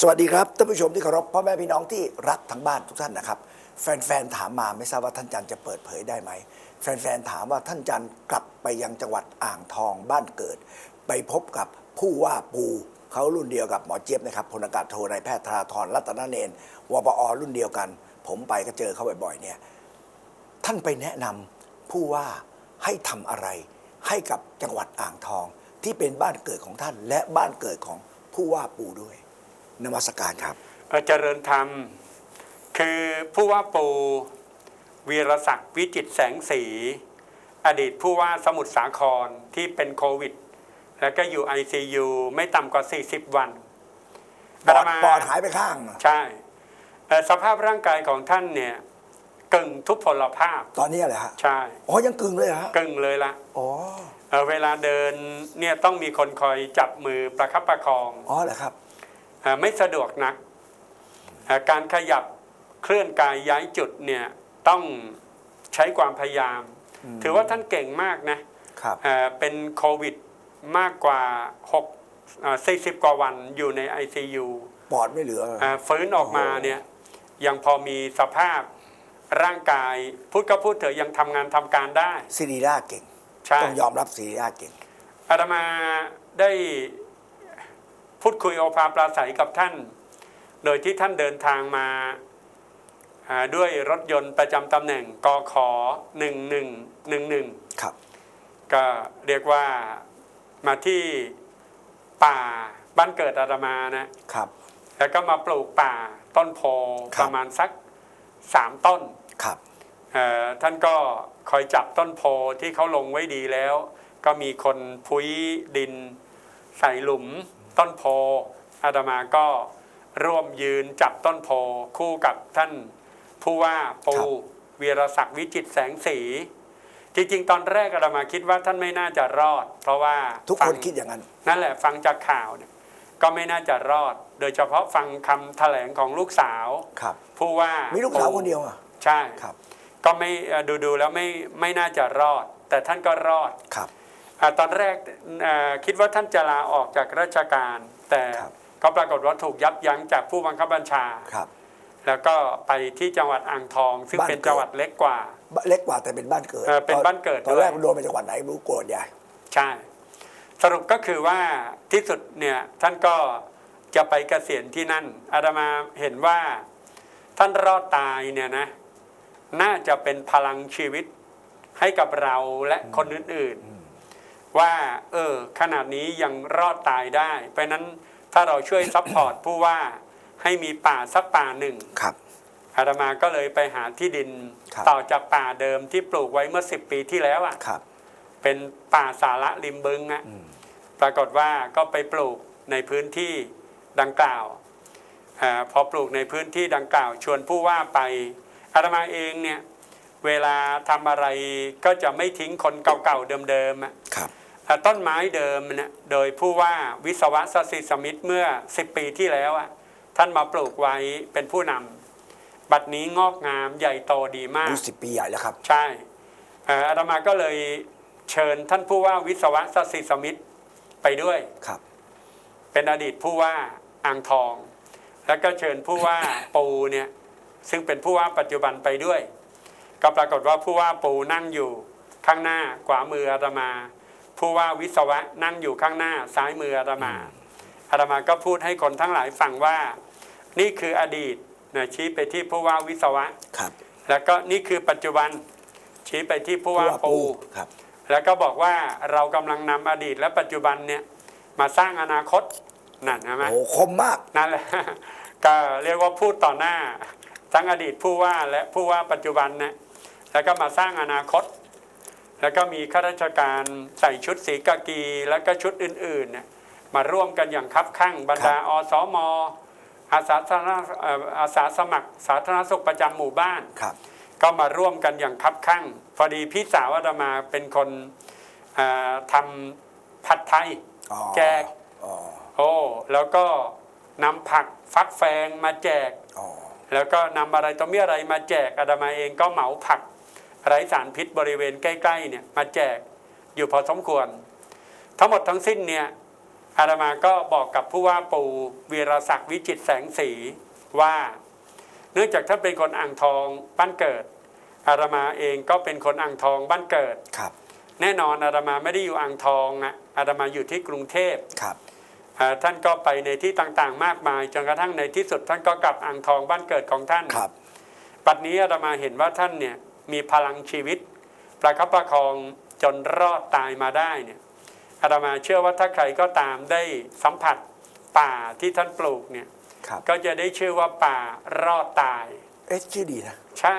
สวัสดีครับท่านผู้ชมที่เคารพพ่อแม่พี่น้องที่รักทั้งบ้านทุกท่านนะครับ แฟนๆถามมาไม่ทราบว่าท่านจันจะเปิดเผยได้ไหม แฟนๆถามว่าท่านจันกลับไปยังจังหวัดอ่างทองบ้านเกิด ไปพบกับผู้ว่าปูเขารุ่นเดียวกับหมอเจี๊ยบนะครับพลอากาศโทนายแพทย์ธราธรรัตนเนนวปอรุ่นเดียวกัน ผมไปก็เจอเขาบ่อยๆเนี่ยท่านไปแนะนำผู้ว่าให้ทำอะไรให้กับจังหวัดอ่างทองที่เป็นบ้านเกิดของท่านและบ้านเกิดของผู้ว่าปูด้วย นมัสการครับเอ่อเจริญธรรม คือผู้ว่าปูวีรศักดิ์วิจิตรแสงสี อดีตผู้ว่าสมุทรสาครที่เป็นโควิด แล้วก็อยู่ ICU ไม่ต่ำกว่า 40 วันปอดอาตมาปอดหายไปข้าง ใช่เอ่อสภาพร่างกายของท่านเนี่ยกึ่งทุพพลภาพ ตอนนี้อะไรฮะ ใช่ อ๋อ ยังกึ่งเลยเหรอฮะกึ่งเลยละอ๋อเอ่อเวลาเดินเนี่ยต้องมีคนคอยจับมือประคับประคอง อ๋อเหรอครับเอ่อ ไม่สะดวกนักเอ่อการขยับเคลื่อนกายย้ายจุดเนี่ยต้องใช้ความพยายามอืมถือว่าท่านเก่งมากนะครับเอ่อเป็นโควิดมากกว่า6เอ่อ40 กว่าวันอยู่ใน ICU ปอดไม่เหลือเอ่อฟื้นออกมาโอ้เนี่ยยังพอมีสภาพร่างกายพูดก็พูดเถอะยังทำงานทำการได้ซิริราเก่งใช่ต้องยอมรับซิริราเก่งอาตมาได้ พูดคุยโอภาปราศัยกับท่าน โดยที่ท่านเดินทางมาอ่าด้วยรถยนต์ประจำตำแหน่งกข1111ครับก็เรียกว่ามาที่ป่าบ้านเกิดอาตมานะครับ แล้วก็มาปลูกป่าต้นโพครับประมาณสักสามต้นครับเอ่อท่านก็คอยจับต้นโพที่เขาลงไว้ดีแล้ว ก็มีคนพุ้ยดินใส่หลุม ต้นโพอาตมาก็ร่วมยืนจับต้นโพคู่กับท่านผู้ว่าปูวีรศักดิ์วิจิตรแสงสี จริงๆ ตอนแรกอาตมาคิดว่าท่านไม่น่าจะรอด เพราะว่าทุกฟัคงนคิดอย่างนั้น นั่นแหละฟังจากข่าวเนี่ยก็ไม่น่าจะรอด โดยเฉพาะฟังคำแถลงของลูกสาวครับผู้ว่ามีมีลูกสาวคนเดียวอะใช่ครับ ก็ไม่เอ่อดูดูแล้วไม่ไม่น่าจะรอด แต่ท่านก็รอดครับอา ตอนแรกเอ่อคิดว่าท่านจะลาออกจากราชการ แต่ครับก็ปรากฏว่าถูกยับยั้งจากผู้บังคับบัญชาครับแล้วก็ไปที่จังหวัดอ่างทอง ซึ่งบ้านเป็นเกิดจังหวัดเล็กกว่า เล็กกว่าแต่เป็นบ้านเกิดเออเป็นบ้านเกิดตอนแรกด้วยมันโดนไปจังหวัดไหนไม่รู้โกรธใหญ่ใช่ สรุปก็คือว่าที่สุดเนี่ยท่านก็จะไปเกษียณที่นั่นอาตมาเห็นว่าท่านรอดตายเนี่ยนะ น่าจะเป็นพลังชีวิตให้กับเราและคนอื่นๆ ว่าเออขนาดนี้ยังรอดตายได้ เพราะฉะนั้นถ้าเราช่วยซัพพอร์ตผู้ว่าให้มีป่าสักป่าหนึ่งครับอาตมาก็เลยไปหาที่ดินครับต่อจากป่าเดิมที่ปลูกไว้เมื่อ10ปีที่แล้วอะครับเป็นป่าสาระริมบึงอะอืมปรากฏว่าก็ไปปลูกในพื้นที่ดังกล่าวอาพอปลูกในพื้นที่ดังกล่าว ชวนผู้ว่าไปอาตมาเองเนี่ยเวลาทำอะไรก็จะไม่ทิ้งคนเก่าๆเดิมๆอะครับอ่า ต้นไม้เดิมเนี่ยโดยผู้ว่าวิศวะสศิสมิตรเมื่อ 10 ปีที่แล้วอะท่านมาปลูกไว้เป็นผู้นำบัดนี้งอกงามใหญ่โตดีมากรู้สิบปีใหญ่แล้วครับ ใช่เอ่ออาตมาก็เลยเชิญท่านผู้ว่าวิศวะสศิสมิตรไปด้วยครับ เป็นอดีตผู้ว่าอ่างทอง แล้วก็เชิญผู้ว่าปูเนี่ยซึ่งเป็นผู้ว่าปัจจุบันไปด้วย ก็ปรากฏว่าผู้ว่าปูนั่งอยู่ข้างหน้าขวามืออาตมา ผู้ว่าวิศวะนั่งอยู่ข้างหน้าซ้ายมืออาตมาอาตมาก็พูดให้คนทั้งหลายฟังว่า นี่คืออดีตนะชี้ไปที่ผู้ว่าวิศวะครับ แล้วก็นี่คือปัจจุบันชี้ไปที่ผู้ว่าผู้ว่าปูครับ แล้วก็บอกว่าเรากำลังนำอดีตและปัจจุบันเนี่ยมาสร้างอนาคตนั่นใช่ไหมโอ้คมมากนั่นแหละก็เรียกว่าพูดต่อหน้าทั้งอดีตผู้ว่าและผู้ว่าปัจจุบันนะแล้วก็มาสร้างอนาคต แล้วก็มีข้าราชการใส่ชุดสีกากี แล้วก็ชุดอื่นๆเนี่ยมาร่วมกันอย่างคับข้างบรรดาอสมอาสาสาธารณเอ่ออาสาสมัคร สาธารณสุขประจำหมู่บ้านครับก็มาร่วมกันอย่างคับข้างพอดีพี่สาวอาตมาเป็นคนเอ่อทำผัดไทยอ๋อแจกอ๋อโอ้แล้วก็นำผักฟักแฟงมาแจกอ๋อแล้วก็นำอะไรต่อมีอะไรมาแจกอาตมาเองก็เหมาผัก ไร้สารพิษบริเวณใกล้ๆเนี่ยมาแจกอยู่พอสมควร ทั้งหมดทั้งสิ้นเนี่ยอาตมาก็บอกกับผู้ว่าปูวีรศักดิ์วิจิตรแสงสีว่า เนื่องจากท่านเป็นคนอ่างทองบ้านเกิด อาตมาเองก็เป็นคนอ่างทองบ้านเกิดครับ แน่นอนอาตมาไม่ได้อยู่อ่างทองอะอาตมาอยู่ที่กรุงเทพครับอ่าท่านก็ไปในที่ต่างๆ มากมายจนกระทั่งในที่สุดท่านก็กลับอ่างทองบ้านเกิดของท่านครับปัจจุบันนี้อาตมาเห็นว่าท่านเนี่ย มีพลังชีวิต ประคับประคองจนรอดตายมาได้เนี่ยอาตมาเชื่อว่าถ้าใครก็ตามได้สัมผัสป่าที่ท่านปลูกเนี่ยครับก็จะได้ชื่อว่าป่ารอดตาย เอ๊ะชื่อดีนะ ใช่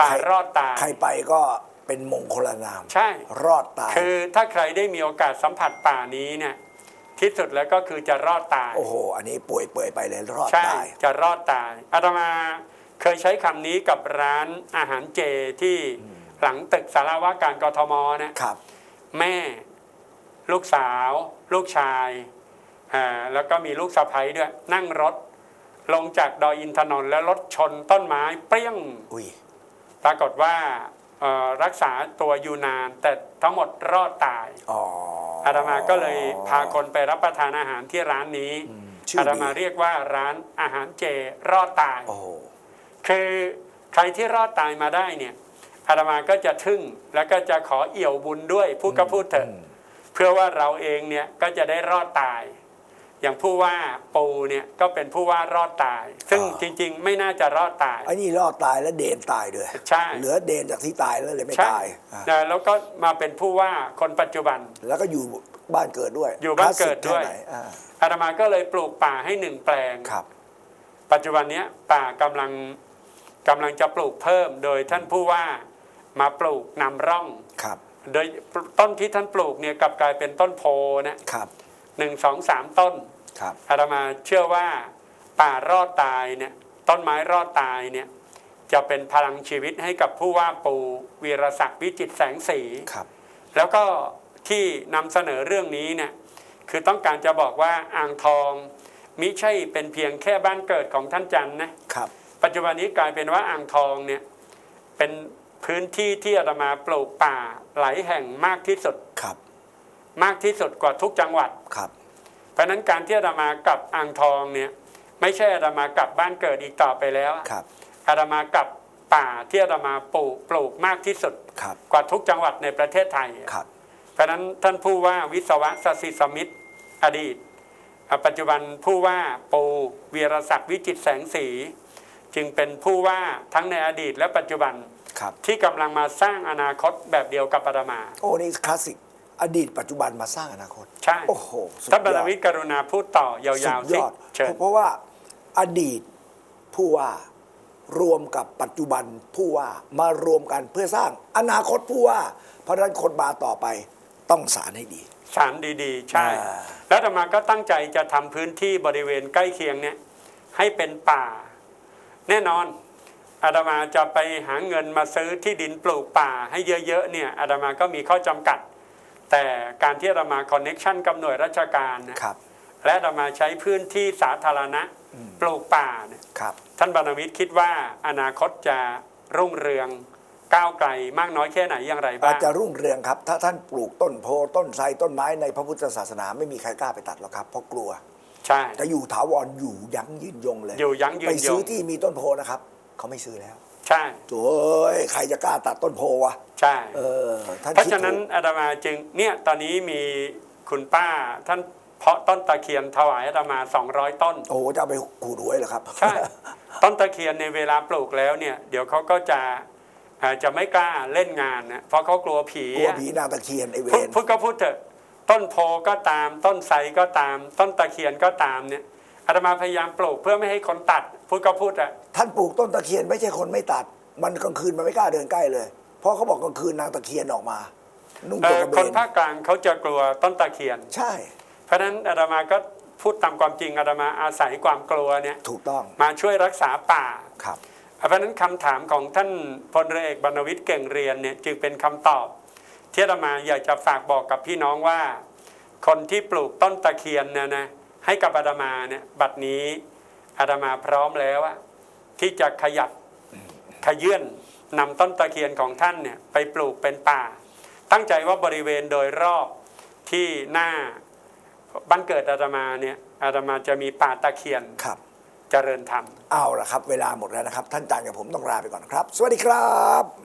ป่าใครรอดตาย ใครไปก็เป็นมงคลนาม ใช่ รอดตาย คือถ้าใครได้มีโอกาสสัมผัสป่านี้เนี่ยที่สุดแล้วก็คือจะรอดตาย โอ้โห อันนี้ป่วยเปื่อยไปเลยรอดใช่ตาย จะรอดตายอาตมา เคยใช้คำนี้กับร้านอาหารเจที่หลังตึกสารว่าการกทมเนี่ยครับ แม่ ลูกสาว ลูกชายอ่าแล้วก็มีลูกสะใภ้ด้วย นั่งรถ ลงจากดอยอินทนนท์แล้วรถชนต้นไม้เปรี้ยง อุ้ยปรากฏว่าเอ่อรักษาตัวอยู่นาน แต่ทั้งหมดรอดตาย อ๋ออาตมาก็เลยพาคนไปรับประทานอาหารที่ร้านนี้อืมชื่ออาตดีมาเรียกว่าร้านอาหารเจรอดตาย โอ้โห คือใครที่รอดตายมาได้เนี่ยอาตมาก็จะทึ่งแล้วก็จะขอเอี่ยวบุญด้วย พูดก็พูดเถอะอืมเพื่อว่าเราเองเนี่ยก็จะได้รอดตาย อย่างผู้ว่าปูเนี่ยก็เป็นผู้ว่ารอดตาย ซึ่งจริง ๆ ไม่น่าจะรอดตายไอ้นี่รอดตายแล้วเดนตายด้วยใช่เหลือเดนจากที่ตายแล้วเลยไม่ใช่ตายอะนะแล้วก็มาเป็นผู้ว่าคนปัจจุบัน แล้วก็อยู่บ้านเกิดด้วย อยู่บ้านเกิดด้วยคลาสสิแค่ไหนอ่าอาตมาก็เลยปลูกป่าให้หนึ่งแปลงครับ ปัจจุบันเนี้ยป่ากำลัง กำลังจะปลูกเพิ่มโดยท่านผู้ว่ามาปลูกนำร่อง ครับ โดยต้นที่ท่านปลูกเนี่ยกลับกลายเป็นต้นโพนะครับหนึ่งสองสามต้นครับอาตมาเชื่อว่าป่ารอดตายเนี่ยต้นไม้รอดตายเนี่ยจะเป็นพลังชีวิตให้กับผู้ว่าปูวีรศักดิ์วิจิตรแสงสีครับ แล้วก็ที่นำเสนอเรื่องนี้เนี่ยคือต้องการจะบอกว่าอ่างทองมิใช่เป็นเพียงแค่บ้านเกิดของท่านจันทร์นะครับ ปัจจุบันนี้กลายเป็นว่าอ่างทองเนี่ยเป็นพื้นที่ที่อาตมาปลูกป่าหลายแห่งมากที่สุดครับ มากที่สุดกว่าทุกจังหวัดครับ เพราะฉะนั้นการที่อาตมากลับอ่างทองเนี่ยไม่ใช่อาตมากลับบ้านเกิดอีกต่อไปแล้วครับอาตมากลับป่าที่อาตมาปลูกปลูกมากที่สุดครับกว่าทุกจังหวัดในประเทศไทยครับ เพราะฉะนั้นท่านผู้ว่าวิศวะสศิสมิตรอดีตอะปัจจุบันผู้ว่าปูวีรศักดิ์วิจิตรแสงสี จึงเป็นผู้ว่าทั้งในอดีตและปัจจุบันครับ ที่กำลังมาสร้างอนาคตแบบเดียวกับอาตมา โอ้นี่คลาสสิกอดีตปัจจุบันมาสร้างอนาคต ใช่โอ้โหสุดยอดท่านบรรวิทย์กรุณาพูดต่อยาวสุดๆสิยอดเชิญเพราะว่าอดีตผู้ว่ารวมกับปัจจุบันผู้ว่ามารวมกันเพื่อสร้างอนาคตผู้ว่า เพราะฉะนั้นคนมาต่อไปต้องสารให้ดี สารดีๆ ใช่ อ่า แล้วอาตมาก็ตั้งใจจะทำพื้นที่บริเวณใกล้เคียงเนี่ยให้เป็นป่า แน่นอนอาตมาจะไปหาเงินมาซื้อที่ดินปลูกป่าให้เยอะๆเนี่ยอาตมาก็มีข้อจำกัด แต่การที่อาตมาคอนเน็ชันกับหน่วยราชการนะครับและอาตมาใช้พื้นที่สาธารณะปลูกป่าเนี่ยครับท่านบรรณวิทย์คิดว่าอนาคตจะรุ่งเรืองก้าวไกลมากน้อยแค่ไหนอย่างไรอาบ้าจงจะรุ่งเรืองครับ ถ้าท่านปลูกต้นโพต้นไทรต้นไม้ในพระพุทธศาสนาไม่มีใครกล้าไปตัดหรอกครับเพราะกลัว ใช่จะอยู่ถาวรอยู่ยั้งยืนยงเลย อยู่ยั้งยืไปนยซื้องที่มีต้นโพนะครับ เขาไม่ซื้อแล้วใช่ โถ่เอ้ยใครจะกล้าตัดต้นโพวะใช่ เออท่านเพราะคิดฉะนั้นถูกอาตมาจึงเนี่ยตอนนี้มีคุณป้าท่านเพาะต้นตะเคียนถวายอาตมา 200 ต้น โอ้โหจะเอาไปขูดหวยเหรอครับ ใช่ ต้นตะเคียนในเวลาปลูกแล้วเนี่ย เดี๋ยวเขาก็จะอ่าจะไม่กล้าเล่นงานนะเพราะเขากลัวผีกลัวผีนางตะเคียนไอเวพูดรพูดก็พูดเถอะ ต้นโพก็ตาม ต้นไทรก็ตาม ต้นตะเคียนก็ตามเนี่ยอาตมาพยายามปลูกเพื่อไม่ให้คนตัดพูดก็พูดอะท่านปลูกต้นตะเคียนไม่ใช่คนไม่ตัด มันกลางคืนมันไม่กล้าเดินใกล้เลย เพราะเขาบอกกลางคืนนางตะเคียนออกมา นุ่งเอ่ตัวอกระเบคนนภาคกลางเขาจะกลัวต้นตะเคียน ใช่ เพราะฉะนั้นอาตมาก็พูดตามความจริงอาตมาอาศัยความกลัวเนี่ยถูกต้องมาช่วยรักษาป่าครับเพราะฉะนั้นคำถามของท่านพลเรือเอกบรรณวิทย์เก่งเรียนเนี่ยจึงเป็นคำตอบ ที่อาตมาอยากจะฝากบอกกับพี่น้องว่า คนที่ปลูกต้นตะเคียนเนี่ยนะให้กับอาตมาเนี่ยบัดนี้อาตมาพร้อมแล้วอะที่จะขยับขยื่นนำต้นตะเคียนของท่านเนี่ยไปปลูกเป็นป่า ตั้งใจว่าบริเวณโดยรอบที่หน้าบ้านเกิดอาตมาเนี่ยอาตมาจะมีป่าตะเคียนครับเจริญธรรม เอาละครับ เวลาหมดแล้วนะครับ ท่านอาจารย์กับผมต้องลาไปก่อนนะครับ สวัสดีครับ